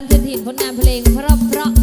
ันทินผลงานเพลงเพราะเพราะ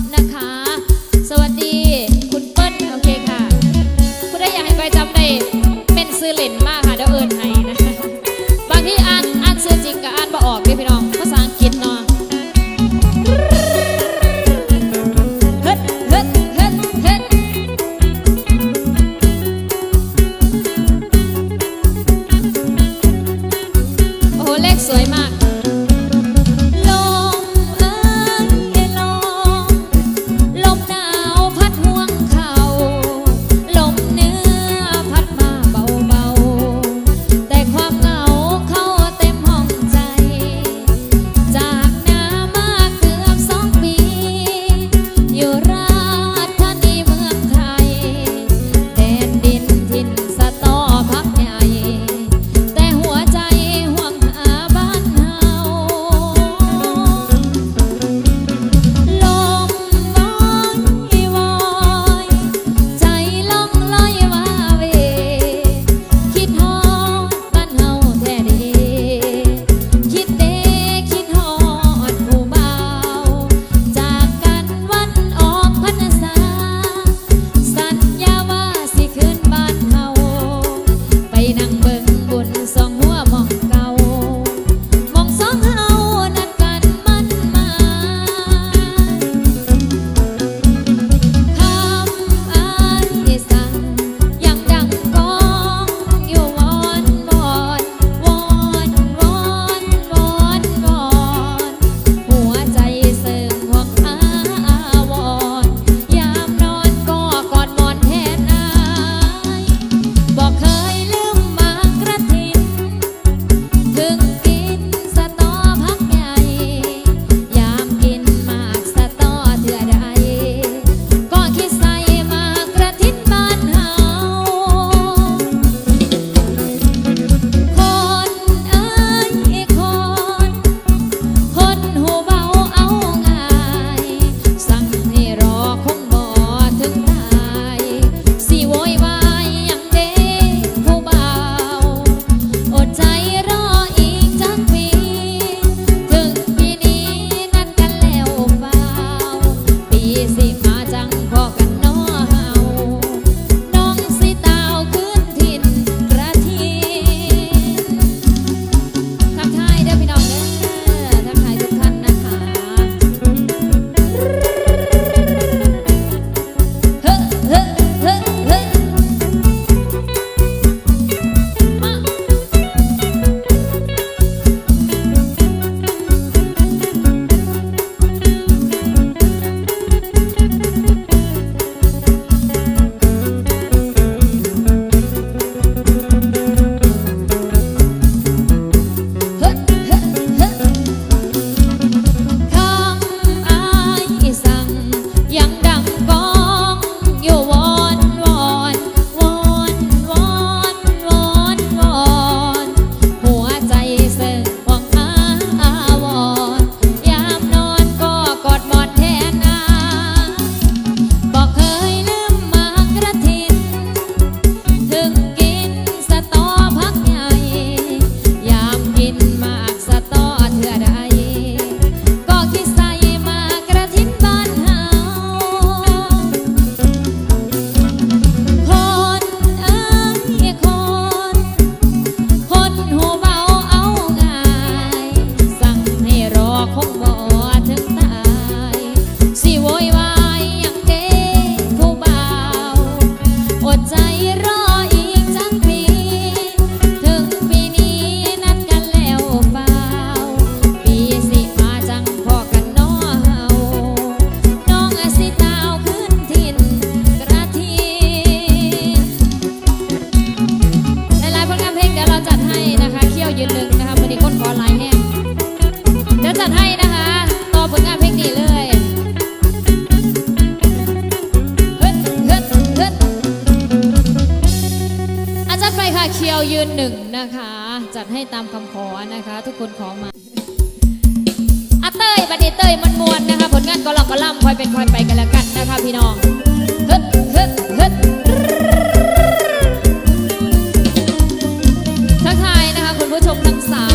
คุณผู้ชมทั้งสาม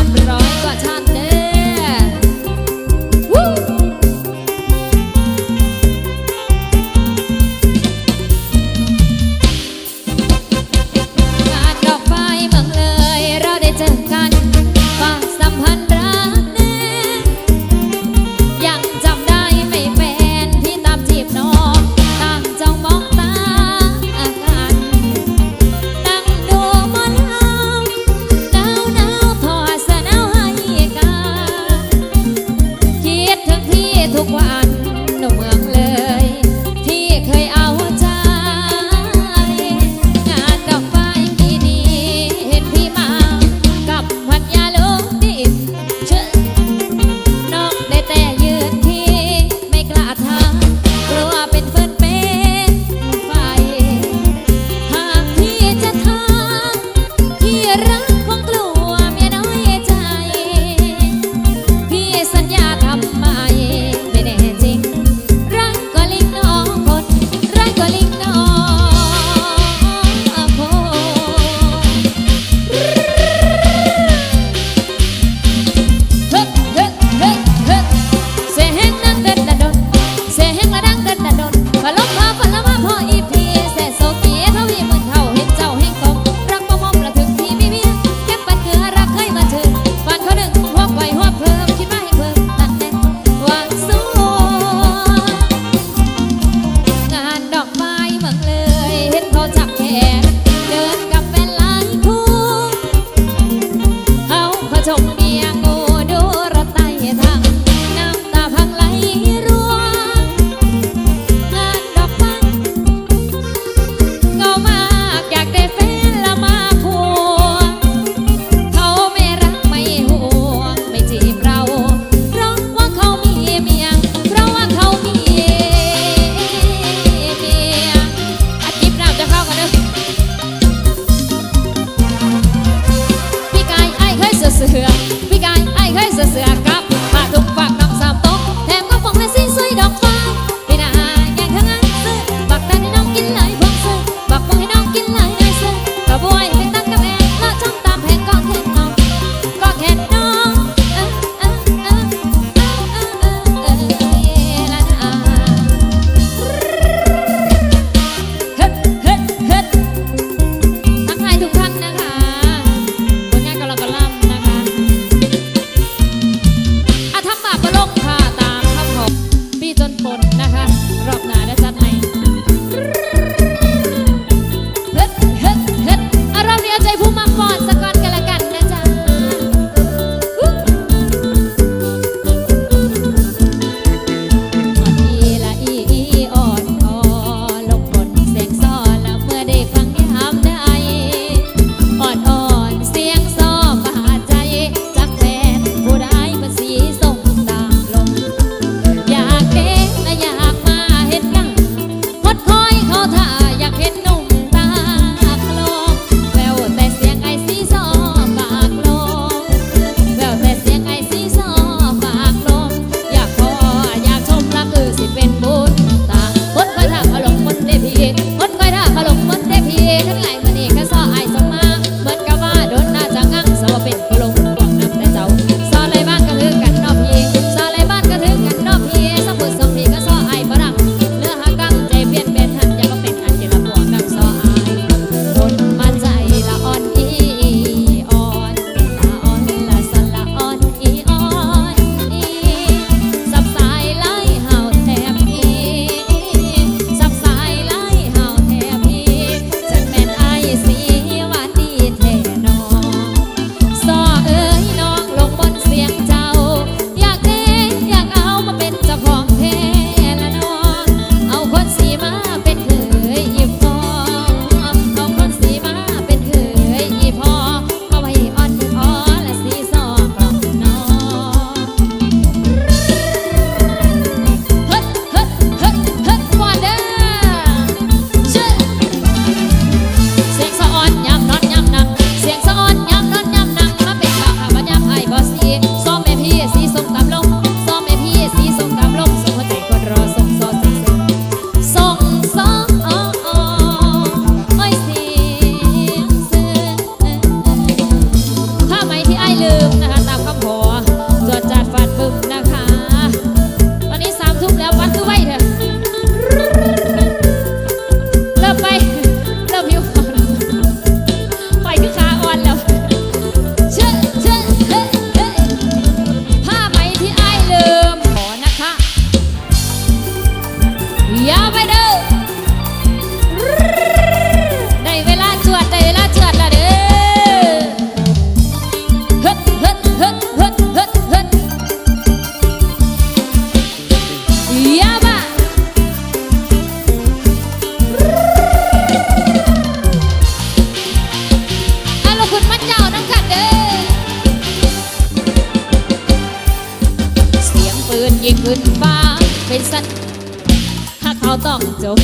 到，走。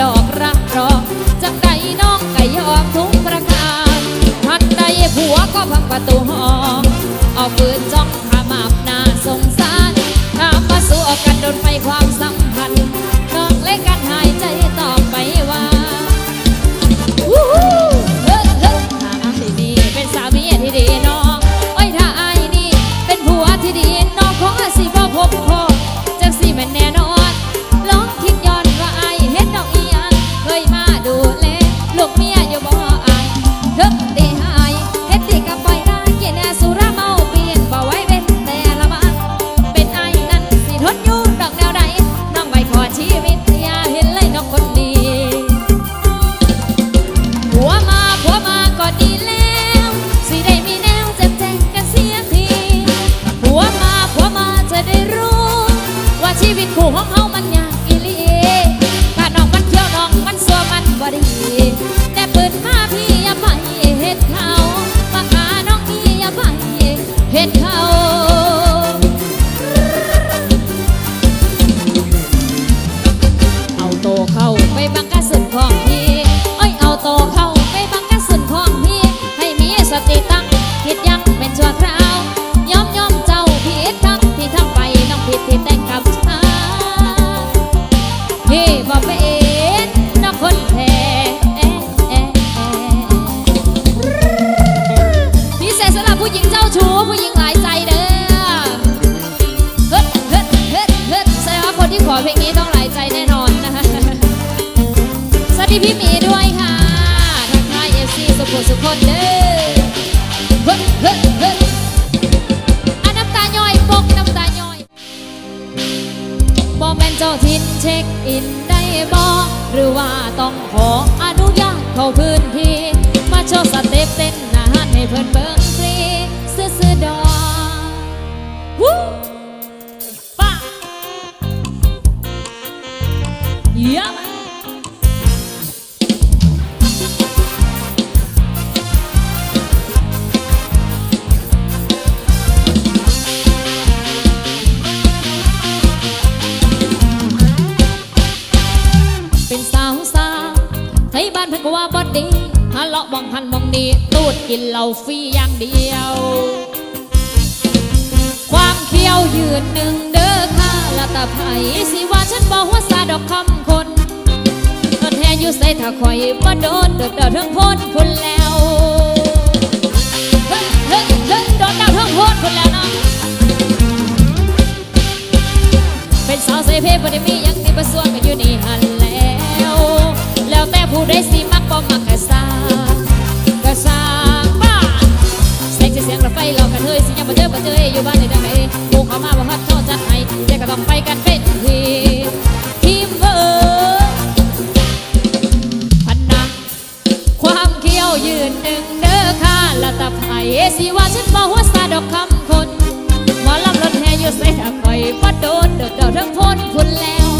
ดอกรักรอจังใดน้องก็ยอมทุกประการทันใดผัวก็พังประตูห้องเอาปืนจ้องขามับหน้าสงสารตามมาสู้กันโดนไฟความ put books เลาะมองหันมองนี้ตูดกินเหล้าฟรีอย่างเดียว ความเคี้ยวยืนหนึ่งเด้อค่าละตาไผ่สิว่าฉันบอกว่าซาดอกคำคนตอนแห่อยู่ใส่ถ้าคอยมาโดนเดือดดาวทั้งพ้นคนแล้วเฮ้ยเฮ้ยเฮ้ยโดนดางพ้นพุ่นแล้วเนาะเป็นสาวใสเพศบ่ได้มียังมีประส่วนกันอยู่ในหันแล้ว แล้วแต่ผู้ใดสิมักบ่มักก็ สร้างบ้าแสงเสียงระไฟเรอกันเฮ้ยสิยังบ่เจอบ่เจออยู่บ้านไในทางไหนหมู่เขามาบ่ฮัดโทษจัดให้แยกกันต้องไปกันเป็นทีทีมเวิร์พันนะความเขี้ยวยืนหนึ่งเด้อค่าละตับไห้สิว่าฉันบ่หัวซาดอกคำคนหมอลำรถแห่อยู่ใส่ถ้าคอยบ่โดนโดดเดาทั้งพ้นพุ่นแล้ว